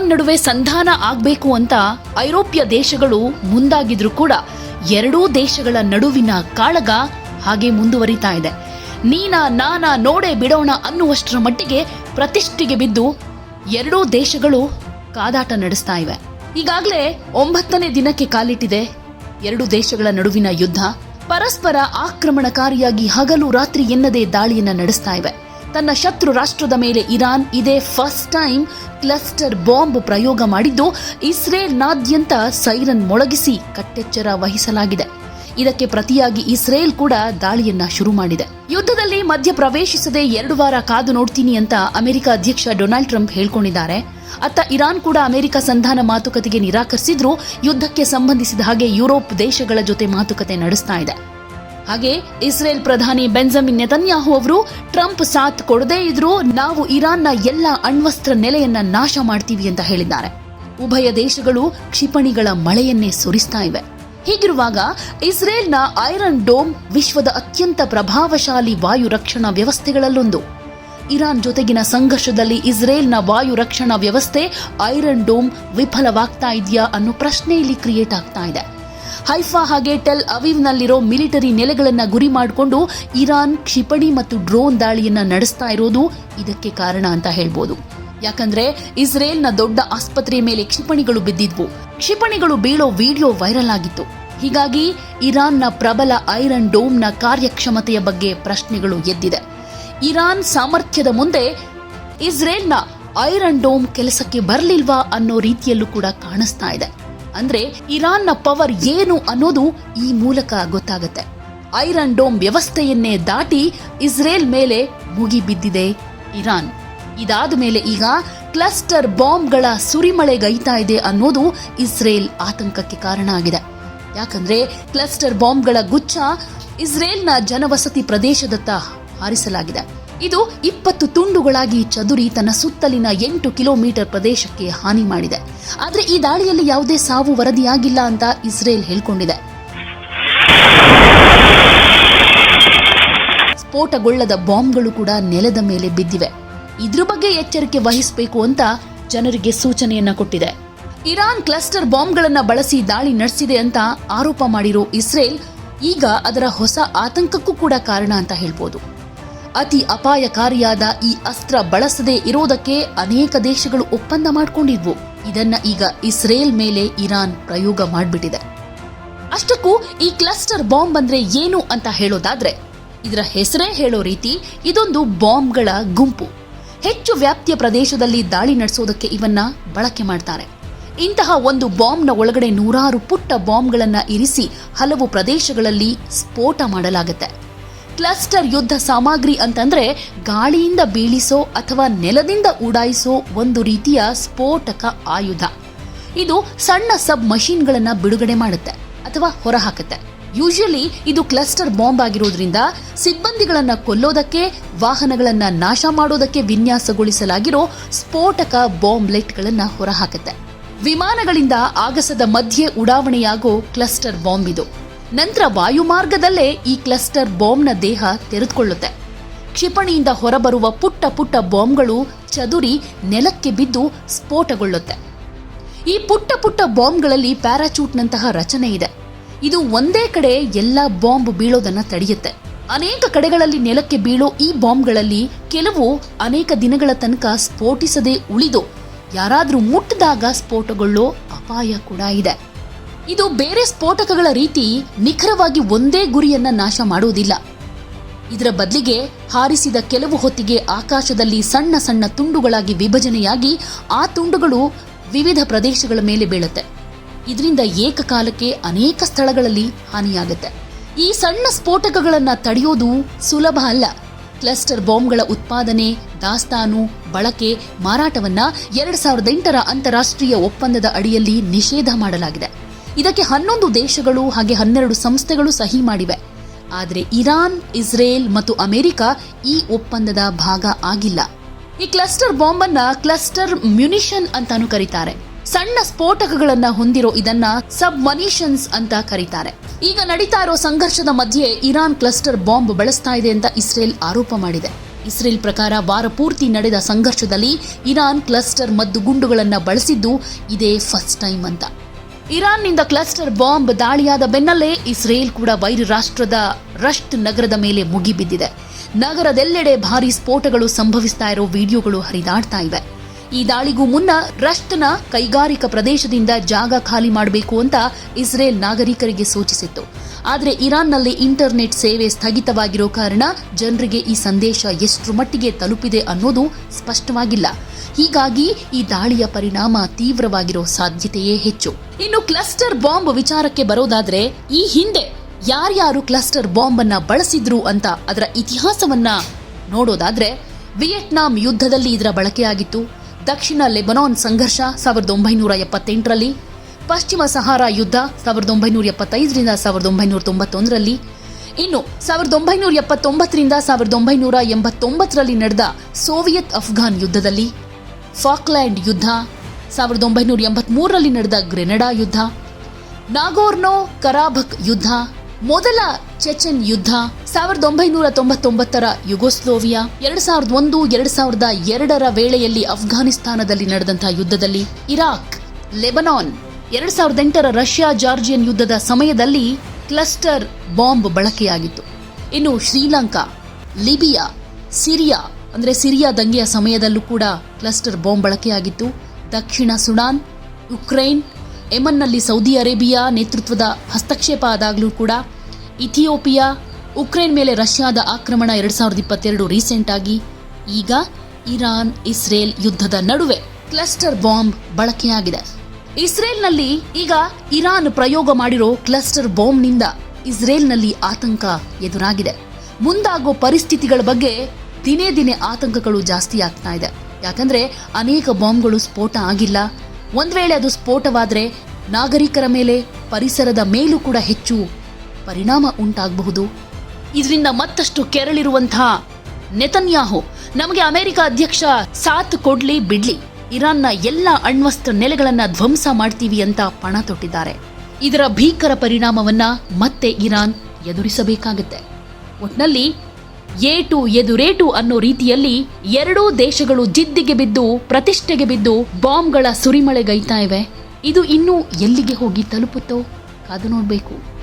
Iran ನಡುವೆ ಸಂಧಾನ ಆಗ್ಬೇಕು ಅಂತ ಐರೋಪ್ಯ ದೇಶಗಳು ಮುಂದಾಗಿದ್ರು ಕೂಡ ಎರಡೂ ದೇಶಗಳ ನಡುವಿನ ಕಾಳಗ ಹಾಗೆ ಮುಂದುವರಿತಾ ಇದೆ. ನೀನಾ ನಾನಾ ನೋಡೆ ಬಿಡೋಣ ಅನ್ನುವಷ್ಟರ ಮಟ್ಟಿಗೆ ಪ್ರತಿಷ್ಠೆಗೆ ಬಿದ್ದು ಎರಡೂ ದೇಶಗಳು ಕಾದಾಟ ನಡೆಸ್ತಾ ಇವೆ. ಈಗಾಗಲೇ ಒಂಬತ್ತನೇ ದಿನಕ್ಕೆ ಕಾಲಿಟ್ಟಿದೆ ಎರಡು ದೇಶಗಳ ನಡುವಿನ ಯುದ್ಧ. ಪರಸ್ಪರ ಆಕ್ರಮಣಕಾರಿಯಾಗಿ ಹಗಲು ರಾತ್ರಿ ಎನ್ನದೇ ದಾಳಿಯನ್ನು ನಡೆಸ್ತಾ ಇವೆ. ತನ್ನ ಶತ್ರು ರಾಷ್ಟ್ರದ ಮೇಲೆ ಇರಾನ್ ಇದೇ ಫಸ್ಟ್ ಟೈಮ್ ಕ್ಲಸ್ಟರ್ ಬಾಂಬ್ ಪ್ರಯೋಗ ಮಾಡಿದ್ದು ಇಸ್ರೇಲ್ನಾದ್ಯಂತ ಸೈರನ್ ಮೊಳಗಿಸಿ ಕಟ್ಟೆಚ್ಚರ ವಹಿಸಲಾಗಿದೆ. ಇದಕ್ಕೆ ಪ್ರತಿಯಾಗಿ ಇಸ್ರೇಲ್ ಕೂಡ ದಾಳಿಯನ್ನ ಶುರು ಮಾಡಿದೆ. ಯುದ್ಧದಲ್ಲಿ ಮಧ್ಯ ಪ್ರವೇಶಿಸದೆ ಎರಡು ವಾರ ಕಾದು ನೋಡ್ತೀನಿ ಅಂತ ಅಮೆರಿಕ ಅಧ್ಯಕ್ಷ ಡೊನಾಲ್ಡ್ ಟ್ರಂಪ್ ಹೇಳ್ಕೊಂಡಿದ್ದಾರೆ. ಅತ್ತ ಇರಾನ್ ಕೂಡ ಅಮೆರಿಕ ಸಂಧಾನ ಮಾತುಕತೆಗೆ ನಿರಾಕರಿಸಿದ್ರೂ. ಯುದ್ಧಕ್ಕೆ ಸಂಬಂಧಿಸಿದ ಹಾಗೆ ಯುರೋಪ್ ದೇಶಗಳ ಜೊತೆ ಮಾತುಕತೆ ನಡೆಸ್ತಾ ಇದೆ. ಹಾಗೆ ಇಸ್ರೇಲ್ ಪ್ರಧಾನಿ ಬೆಂಜಮಿನ್ ನೆತನ್ಯಾಹು ಅವರು ಟ್ರಂಪ್ ಸಾಥ್ ಕೊಡದೇ ಇದ್ರೂ ನಾವು ಇರಾನ್ನ ಎಲ್ಲ ಅಣ್ವಸ್ತ್ರ ನೆಲೆಯನ್ನ ನಾಶ ಮಾಡ್ತೀವಿ ಅಂತ ಹೇಳಿದ್ದಾರೆ. ಉಭಯ ದೇಶಗಳು ಕ್ಷಿಪಣಿಗಳ ಮಳೆಯನ್ನೇ ಸುರಿಸ್ತಾ ಇವೆ. ಹೀಗಿರುವಾಗ ಇಸ್ರೇಲ್ನ ಐರನ್ ಡೋಮ್ ವಿಶ್ವದ ಅತ್ಯಂತ ಪ್ರಭಾವಶಾಲಿ ವಾಯು ರಕ್ಷಣಾ ವ್ಯವಸ್ಥೆಗಳಲ್ಲೊಂದು. ಇರಾನ್ ಜೊತೆಗಿನ ಸಂಘರ್ಷದಲ್ಲಿ ಇಸ್ರೇಲ್ನ ವಾಯು ರಕ್ಷಣಾ ವ್ಯವಸ್ಥೆ ಐರನ್ ಡೋಮ್ ವಿಫಲವಾಗ್ತಾ ಇದೆಯಾ ಅನ್ನೋ ಪ್ರಶ್ನೆ ಇಲ್ಲಿ ಕ್ರಿಯೇಟ್ ಆಗ್ತಾ ಇದೆ. ಹೈಫಾ ಹಾಗೆ ಟೆಲ್ ಅವೀವ್ನಲ್ಲಿರೋ ಮಿಲಿಟರಿ ನೆಲೆಗಳನ್ನು ಗುರಿ ಮಾಡಿಕೊಂಡು ಇರಾನ್ ಕ್ಷಿಪಣಿ ಮತ್ತು ಡ್ರೋನ್ ದಾಳಿಯನ್ನು ನಡೆಸ್ತಾ ಇರೋದು ಇದಕ್ಕೆ ಕಾರಣ ಅಂತ ಹೇಳ್ಬೋದು. ಯಾಕಂದ್ರೆ ಇಸ್ರೇಲ್ನ ದೊಡ್ಡ ಆಸ್ಪತ್ರೆಯ ಮೇಲೆ ಕ್ಷಿಪಣಿಗಳು ಬಿದ್ದಿದ್ವು. ಕ್ಷಿಪಣಿಗಳು ಬೀಳೋ ವಿಡಿಯೋ ವೈರಲ್ ಆಗಿತ್ತು. ಹೀಗಾಗಿ ಇರಾನ್ನ ಪ್ರಬಲ ಐರನ್ ಡೋಮ್ನ ಕಾರ್ಯಕ್ಷಮತೆಯ ಬಗ್ಗೆ ಪ್ರಶ್ನೆಗಳು ಎದ್ದಿದೆ. ಇರಾನ್ ಸಾಮರ್ಥ್ಯದ ಮುಂದೆ ಇಸ್ರೇಲ್ನ ಐರನ್ ಡೋಮ್ ಕೆಲಸಕ್ಕೆ ಬರಲಿಲ್ವಾ ಅನ್ನೋ ರೀತಿಯಲ್ಲೂ ಕೂಡ ಕಾಣಿಸ್ತಾ ಇದೆ. ಅಂದ್ರೆ ಇರಾನ್ನ ಪವರ್ ಏನು ಅನ್ನೋದು ಈ ಮೂಲಕ ಗೊತ್ತಾಗುತ್ತೆ. ಐರನ್ ಡೋಮ್ ವ್ಯವಸ್ಥೆಯನ್ನೇ ದಾಟಿ ಇಸ್ರೇಲ್ ಮೇಲೆ ಮುಗಿಬಿದ್ದಿದೆ ಇರಾನ್. ಇದಾದ ಮೇಲೆ ಈಗ ಕ್ಲಸ್ಟರ್ ಬಾಂಬ್ಗಳ ಸುರಿಮಳೆಗೈತಾ ಇದೆ ಅನ್ನೋದು ಇಸ್ರೇಲ್ ಆತಂಕಕ್ಕೆ ಕಾರಣ ಆಗಿದೆ. ಯಾಕಂದ್ರೆ ಕ್ಲಸ್ಟರ್ ಬಾಂಬ್ಗಳ ಗುಚ್ಛ ಇಸ್ರೇಲ್ನ ಜನವಸತಿ ಪ್ರದೇಶದತ್ತ ಹಾರಿಸಲಾಗಿದೆ. ಇದು ಇಪ್ಪತ್ತು ತುಂಡುಗಳಾಗಿ ಚದುರಿ ತನ್ನ ಸುತ್ತಲಿನ ಎಂಟು ಕಿಲೋಮೀಟರ್ ಪ್ರದೇಶಕ್ಕೆ ಹಾನಿ ಮಾಡಿದೆ. ಆದರೆ ಈ ದಾಳಿಯಲ್ಲಿ ಯಾವುದೇ ಸಾವು ವರದಿಯಾಗಿಲ್ಲ ಅಂತ ಇಸ್ರೇಲ್ ಹೇಳ್ಕೊಂಡಿದೆ. ಸ್ಫೋಟಗೊಳ್ಳದ ಬಾಂಬ್ಗಳು ಕೂಡ ನೆಲದ ಮೇಲೆ ಬಿದ್ದಿವೆ. ಇದ್ರ ಬಗ್ಗೆ ಎಚ್ಚರಿಕೆ ವಹಿಸಬೇಕು ಅಂತ ಜನರಿಗೆ ಸೂಚನೆಯನ್ನ ಕೊಟ್ಟಿದೆ. ಇರಾನ್ ಕ್ಲಸ್ಟರ್ ಬಾಂಬ್ಗಳನ್ನು ಬಳಸಿ ದಾಳಿ ನಡೆಸಿದೆ ಅಂತ ಆರೋಪ ಮಾಡಿರೋ ಇಸ್ರೇಲ್ ಈಗ ಅದರ ಹೊಸ ಆತಂಕಕ್ಕೂ ಕೂಡ ಕಾರಣ ಅಂತ ಹೇಳ್ಬೋದು. ಅತಿ ಅಪಾಯಕಾರಿಯಾದ ಈ ಅಸ್ತ್ರ ಬಳಸದೇ ಇರೋದಕ್ಕೆ ಅನೇಕ ದೇಶಗಳು ಒಪ್ಪಂದ ಮಾಡಿಕೊಂಡಿದ್ವು. ಇದನ್ನ ಈಗ ಇಸ್ರೇಲ್ ಮೇಲೆ ಇರಾನ್ ಪ್ರಯೋಗ ಮಾಡಿಬಿಟ್ಟಿದೆ. ಅಷ್ಟಕ್ಕೂ ಈ ಕ್ಲಸ್ಟರ್ ಬಾಂಬ್ ಅಂದ್ರೆ ಏನು ಅಂತ ಹೇಳೋದಾದ್ರೆ, ಇದರ ಹೆಸರೇ ಹೇಳೋ ರೀತಿ ಇದೊಂದು ಬಾಂಬ್ಗಳ ಗುಂಪು. ಹೆಚ್ಚು ವ್ಯಾಪ್ತಿಯ ಪ್ರದೇಶದಲ್ಲಿ ದಾಳಿ ನಡೆಸೋದಕ್ಕೆ ಇವನ್ನ ಬಳಕೆ ಮಾಡ್ತಾರೆ. ಇಂತಹ ಒಂದು ಬಾಂಬ್ನ ಒಳಗಡೆ ನೂರಾರು ಪುಟ್ಟ ಬಾಂಬ್ಗಳನ್ನು ಇರಿಸಿ ಹಲವು ಪ್ರದೇಶಗಳಲ್ಲಿ ಸ್ಫೋಟ ಮಾಡಲಾಗುತ್ತೆ. ಕ್ಲಸ್ಟರ್ ಯುದ್ಧ ಸಾಮಗ್ರಿ ಅಂತಂದ್ರೆ ಗಾಳಿಯಿಂದ ಬೀಳಿಸೋ ಅಥವಾ ನೆಲದಿಂದ ಉಡಾಯಿಸೋ ಒಂದು ರೀತಿಯ ಸ್ಫೋಟಕ ಆಯುಧ. ಇದು ಸಣ್ಣ ಸಬ್ ಮಷೀನ್ಗಳನ್ನ ಬಿಡುಗಡೆ ಮಾಡುತ್ತೆ ಅಥವಾ ಹೊರಹಾಕುತ್ತೆ. ಯೂಶಲಿ ಇದು ಕ್ಲಸ್ಟರ್ ಬಾಂಬ್ ಆಗಿರೋದ್ರಿಂದ ಸಿಬ್ಬಂದಿಗಳನ್ನ ಕೊಲ್ಲೋದಕ್ಕೆ, ವಾಹನಗಳನ್ನ ನಾಶ ಮಾಡೋದಕ್ಕೆ ವಿನ್ಯಾಸಗೊಳಿಸಲಾಗಿರೋ ಸ್ಫೋಟಕ ಬಾಂಬ್ಲೆಟ್ಗಳನ್ನ ಹೊರಹಾಕುತ್ತೆ. ವಿಮಾನಗಳಿಂದ ಆಗಸದ ಮಧ್ಯೆ ಉಡಾವಣೆಯಾಗೋ ಕ್ಲಸ್ಟರ್ ಬಾಂಬ್ ಇದು. ನಂತರ ವಾಯುಮಾರ್ಗದಲ್ಲೇ ಈ ಕ್ಲಸ್ಟರ್ ಬಾಂಬ್ನ ದೇಹ ತೆರೆದುಕೊಳ್ಳುತ್ತೆ. ಕ್ಷಿಪಣಿಯಿಂದ ಹೊರಬರುವ ಪುಟ್ಟ ಪುಟ್ಟ ಬಾಂಬ್ಗಳು ಚದುರಿ ನೆಲಕ್ಕೆ ಬಿದ್ದು ಸ್ಫೋಟಗೊಳ್ಳುತ್ತೆ. ಈ ಪುಟ್ಟ ಪುಟ್ಟ ಬಾಂಬ್ಗಳಲ್ಲಿ ಪ್ಯಾರಾಚೂಟ್ನಂತಹ ರಚನೆ ಇದೆ. ಇದು ಒಂದೇ ಕಡೆ ಎಲ್ಲ ಬಾಂಬ್ ಬೀಳೋದನ್ನು ತಡೆಯುತ್ತೆ. ಅನೇಕ ಕಡೆಗಳಲ್ಲಿ ನೆಲಕ್ಕೆ ಬೀಳೋ ಈ ಬಾಂಬ್ಗಳಲ್ಲಿ ಕೆಲವು ಅನೇಕ ದಿನಗಳ ತನಕ ಸ್ಫೋಟಿಸದೆ ಉಳಿದು, ಯಾರಾದರೂ ಮುಟ್ಟಿದಾಗ ಸ್ಫೋಟಗೊಳ್ಳೋ ಅಪಾಯ ಕೂಡ ಇದೆ. ಇದು ಬೇರೆ ಸ್ಫೋಟಕಗಳ ರೀತಿ ನಿಖರವಾಗಿ ಒಂದೇ ಗುರಿಯನ್ನ ನಾಶ ಮಾಡುವುದಿಲ್ಲ. ಇದರ ಬದಲಿಗೆ ಹಾರಿಸಿದ ಕೆಲವು ಹೊತ್ತಿಗೆ ಆಕಾಶದಲ್ಲಿ ಸಣ್ಣ ಸಣ್ಣ ತುಂಡುಗಳಾಗಿ ವಿಭಜನೆಯಾಗಿ ಆ ತುಂಡುಗಳು ವಿವಿಧ ಪ್ರದೇಶಗಳ ಮೇಲೆ ಬೀಳುತ್ತೆ. ಇದರಿಂದ ಏಕಕಾಲಕ್ಕೆ ಅನೇಕ ಸ್ಥಳಗಳಲ್ಲಿ ಹಾನಿಯಾಗುತ್ತೆ. ಈ ಸಣ್ಣ ಸ್ಫೋಟಕಗಳನ್ನು ತಡೆಯೋದು ಸುಲಭ ಅಲ್ಲ. ಕ್ಲಸ್ಟರ್ ಬಾಂಬ್ಗಳ ಉತ್ಪಾದನೆ, ದಾಸ್ತಾನು, ಬಳಕೆ, ಮಾರಾಟವನ್ನು ಎರಡು ಸಾವಿರದ ಎಂಟರ ಅಂತಾರಾಷ್ಟ್ರೀಯ ಒಪ್ಪಂದದ ಅಡಿಯಲ್ಲಿ ನಿಷೇಧ ಮಾಡಲಾಗಿದೆ. ಇದಕ್ಕೆ ಹನ್ನೊಂದು ದೇಶಗಳು ಹಾಗೆ ಹನ್ನೆರಡು ಸಂಸ್ಥೆಗಳು ಸಹಿ ಮಾಡಿವೆ. ಆದರೆ ಇರಾನ್, ಇಸ್ರೇಲ್ ಮತ್ತು ಅಮೆರಿಕ ಈ ಒಪ್ಪಂದದ ಭಾಗ ಆಗಿಲ್ಲ. ಈ ಕ್ಲಸ್ಟರ್ ಬಾಂಬ್ ಅನ್ನ ಕ್ಲಸ್ಟರ್ ಮ್ಯುನಿಷನ್ ಅಂತಾನು ಕರೀತಾರೆ. ಸಣ್ಣ ಸ್ಫೋಟಕಗಳನ್ನ ಹೊಂದಿರೋ ಇದನ್ನ ಸಬ್ ಮನಿಷನ್ಸ್ ಅಂತ ಕರೀತಾರೆ. ಈಗ ನಡೀತಾ ಇರೋ ಸಂಘರ್ಷದ ಮಧ್ಯೆ ಇರಾನ್ ಕ್ಲಸ್ಟರ್ ಬಾಂಬ್ ಬಳಸ್ತಾ ಇದೆ ಅಂತ ಇಸ್ರೇಲ್ ಆರೋಪ ಮಾಡಿದೆ. ಇಸ್ರೇಲ್ ಪ್ರಕಾರ ವಾರ ಪೂರ್ತಿ ನಡೆದ ಸಂಘರ್ಷದಲ್ಲಿ ಇರಾನ್ ಕ್ಲಸ್ಟರ್ ಮದ್ದು ಗುಂಡುಗಳನ್ನು ಬಳಸಿದ್ದು ಇದೇ ಫಸ್ಟ್ ಟೈಮ್ ಅಂತ. ಇರಾನ್ನಿಂದ ಕ್ಲಸ್ಟರ್ ಬಾಂಬ್ ದಾಳಿಯಾದ ಬೆನ್ನಲ್ಲೇ ಇಸ್ರೇಲ್ ಕೂಡ ವೈರಿ ರಾಷ್ಟ್ರದ ರಷ್ಟ್ ನಗರದ ಮೇಲೆ ಮುಗಿಬಿದ್ದಿದೆ. ನಗರದೆಲ್ಲೆಡೆ ಭಾರೀ ಸ್ಫೋಟಗಳು ಸಂಭವಿಸ್ತಾ ಇರೋ ವಿಡಿಯೋಗಳು ಹರಿದಾಡ್ತಾ ಇವೆ. ಈ ದಾಳಿಗೂ ಮುನ್ನ ರಷ್ಟ್ನ ಕೈಗಾರಿಕಾ ಪ್ರದೇಶದಿಂದ ಜಾಗ ಖಾಲಿ ಮಾಡಬೇಕು ಅಂತ ಇಸ್ರೇಲ್ ನಾಗರಿಕರಿಗೆ ಸೂಚಿಸಿತ್ತು. ಆದರೆ ಇರಾನ್ನಲ್ಲಿ ಇಂಟರ್ನೆಟ್ ಸೇವೆ ಸ್ಥಗಿತವಾಗಿರೋ ಕಾರಣ ಜನರಿಗೆ ಈ ಸಂದೇಶ ಎಷ್ಟರ ಮಟ್ಟಿಗೆ ತಲುಪಿದೆ ಅನ್ನೋದು ಸ್ಪಷ್ಟವಾಗಿಲ್ಲ. ಹೀಗಾಗಿ ಈ ದಾಳಿಯ ಪರಿಣಾಮ ತೀವ್ರವಾಗಿರೋ ಸಾಧ್ಯತೆಯೇ ಹೆಚ್ಚು. ಇನ್ನು ಕ್ಲಸ್ಟರ್ ಬಾಂಬ್ ವಿಚಾರಕ್ಕೆ ಬರೋದಾದ್ರೆ ಈ ಹಿಂದೆ ಯಾರ್ಯಾರು ಕ್ಲಸ್ಟರ್ ಬಾಂಬ್ ಅನ್ನ ಬಳಸಿದ್ರು ಅಂತ ಅದರ ಇತಿಹಾಸವನ್ನ ನೋಡೋದಾದ್ರೆ ವಿಯೆಟ್ನಾಂ ಯುದ್ಧದಲ್ಲಿ ಇದರ ಬಳಕೆಯಾಗಿತ್ತು. ದಕ್ಷಿಣ ಲೆಬನಾನ್ ಸಂಘರ್ಷ ಸಾವಿರದ ಒಂಬೈನೂರ ಎಪ್ಪತ್ತೆಂಟರಲ್ಲಿ, ಪಶ್ಚಿಮ ಸಹಾರಾ ಯುದ್ಧ ಸಾವಿರದ ಒಂಬೈನೂರ ಎಪ್ಪತ್ತೈದರಿಂದ ಸಾವಿರದ ಒಂಬೈನೂರ ತೊಂಬತ್ತೊಂದರಲ್ಲಿ, ಇನ್ನು ಸಾವಿರದ ಒಂಬೈನೂರ ಎಪ್ಪತ್ತೊಂಬತ್ತರಿಂದ ಸಾವಿರದ ಒಂಬೈನೂರ ಎಂಬತ್ತೊಂಬತ್ತರಲ್ಲಿ ನಡೆದ ಸೋವಿಯತ್ ಅಫ್ಘಾನ್ ಯುದ್ಧದಲ್ಲಿ, ಫಾಕ್ಲ್ಯಾಂಡ್ ಯುದ್ಧ ಸಾವಿರದ ಒಂಬೈನೂರ ಎಂಬತ್ಮೂರರಲ್ಲಿ ನಡೆದ ಗ್ರೆನಡಾ ಯುದ್ಧ, ನಾಗೋರ್ನೋ ಕರಾಭಕ್ ಯುದ್ಧ, ಮೊದಲ ಚೆಚೆನ್ ಯುದ್ಧ ಸಾವಿರದ ಒಂಬೈನೂರ ತೊಂಬತ್ತೊಂಬತ್ತರ ಯುಗೋಸ್ಲೋವಿಯಾ ಎರಡ್ ಸಾವಿರದ ಒಂದು, ಎರಡ್ ಸಾವಿರದ ಎರಡರ ವೇಳೆಯಲ್ಲಿ ಅಫ್ಘಾನಿಸ್ತಾನದಲ್ಲಿ ನಡೆದಂತಹ ಯುದ್ಧದಲ್ಲಿ ಇರಾಕ್, ಲೆಬನಾನ್, ಎರಡ್ ಸಾವಿರದ ಎಂಟರ ರಷ್ಯಾ ಜಾರ್ಜಿಯನ್ ಯುದ್ಧದ ಸಮಯದಲ್ಲಿ ಕ್ಲಸ್ಟರ್ ಬಾಂಬ್ ಬಳಕೆಯಾಗಿತ್ತು. ಇನ್ನು ಶ್ರೀಲಂಕಾ, ಲಿಬಿಯಾ, ಸಿರಿಯಾ, ಅಂದ್ರೆ ಸಿರಿಯಾ ದಂಗೆಯ ಸಮಯದಲ್ಲೂ ಕೂಡ ಕ್ಲಸ್ಟರ್ ಬಾಂಬ್ ಬಳಕೆಯಾಗಿತ್ತು. ದಕ್ಷಿಣ ಸುಡಾನ್ ಯುಕ್ರೇನ್ ಯೆಮನ್ನಲ್ಲಿ ಸೌದಿ ಅರೇಬಿಯಾ ನೇತೃತ್ವದ ಹಸ್ತಕ್ಷೇಪ ಆದಾಗಲೂ ಕೂಡ, ಇಥಿಯೋಪಿಯಾ ಉಕ್ರೇನ್ ಮೇಲೆ ರಷ್ಯಾದ ಆಕ್ರಮಣ ಎರಡ್ ಸಾವಿರದ ಇಪ್ಪತ್ತೆರಡು ರೀಸೆಂಟ್ ಆಗಿ, ಈಗ ಇರಾನ್, ಇಸ್ರೇಲ್ ಯುದ್ಧದ ನಡುವೆ ಕ್ಲಸ್ಟರ್ ಬಾಂಬ್ ಬಳಕೆಯಾಗಿದೆ. ಇಸ್ರೇಲ್ನಲ್ಲಿ ಈಗ ಇರಾನ್ ಪ್ರಯೋಗ ಮಾಡಿರೋ ಕ್ಲಸ್ಟರ್ ಬಾಂಬ್ನಿಂದ ಇಸ್ರೇಲ್ನಲ್ಲಿ ಆತಂಕ ಎದುರಾಗಿದೆ. ಮುಂದಾಗೋ ಪರಿಸ್ಥಿತಿಗಳ ಬಗ್ಗೆ ದಿನೇ ದಿನೇ ಆತಂಕಗಳು ಜಾಸ್ತಿ ಆಗ್ತಾ ಇದೆ. ಯಾಕಂದ್ರೆ ಅನೇಕ ಬಾಂಬ್ಗಳು ಸ್ಫೋಟ ಆಗಿಲ್ಲ. ಒಂದ್ ವೇಳೆ ಅದು ಸ್ಫೋಟವಾದ್ರೆ ನಾಗರಿಕರ ಮೇಲೆ, ಪರಿಸರದ ಮೇಲೂ ಕೂಡ ಹೆಚ್ಚು ಪರಿಣಾಮ ಉಂಟಾಗಬಹುದು. ಇದರಿಂದ ಮತ್ತಷ್ಟು ಕೆರಳಿರುವಂತಹ ನೆತನ್ಯಾಹು. ನಮಗೆ ಅಮೆರಿಕ ಅಧ್ಯಕ್ಷ ಸಾತ್ ಕೊಡ್ಲಿ ಬಿಡ್ಲಿ, ಇರಾನ್ನ ಎಲ್ಲ ಅಣ್ವಸ್ತ್ರ ನೆಲೆಗಳನ್ನ ಧ್ವಂಸ ಮಾಡ್ತೀವಿ ಅಂತ ಪಣ ತೊಟ್ಟಿದ್ದಾರೆ. ಇದರ ಭೀಕರ ಪರಿಣಾಮವನ್ನ ಮತ್ತೆ ಇರಾನ್ ಎದುರಿಸಬೇಕಾಗುತ್ತೆ. ಒಟ್ನಲ್ಲಿ ಏಟು ಎದುರೇಟು ಅನ್ನೋ ರೀತಿಯಲ್ಲಿ ಎರಡೂ ದೇಶಗಳು ಜಿದ್ದಿಗೆ ಬಿದ್ದು, ಪ್ರತಿಷ್ಠೆಗೆ ಬಿದ್ದು, ಬಾಂಬ್ಗಳ ಸುರಿಮಳೆಗೈತಾ ಇವೆ. ಇದು ಇನ್ನೂ ಎಲ್ಲಿಗೆ ಹೋಗಿ ತಲುಪುತ್ತೋ ಕಾದು ನೋಡಬೇಕು.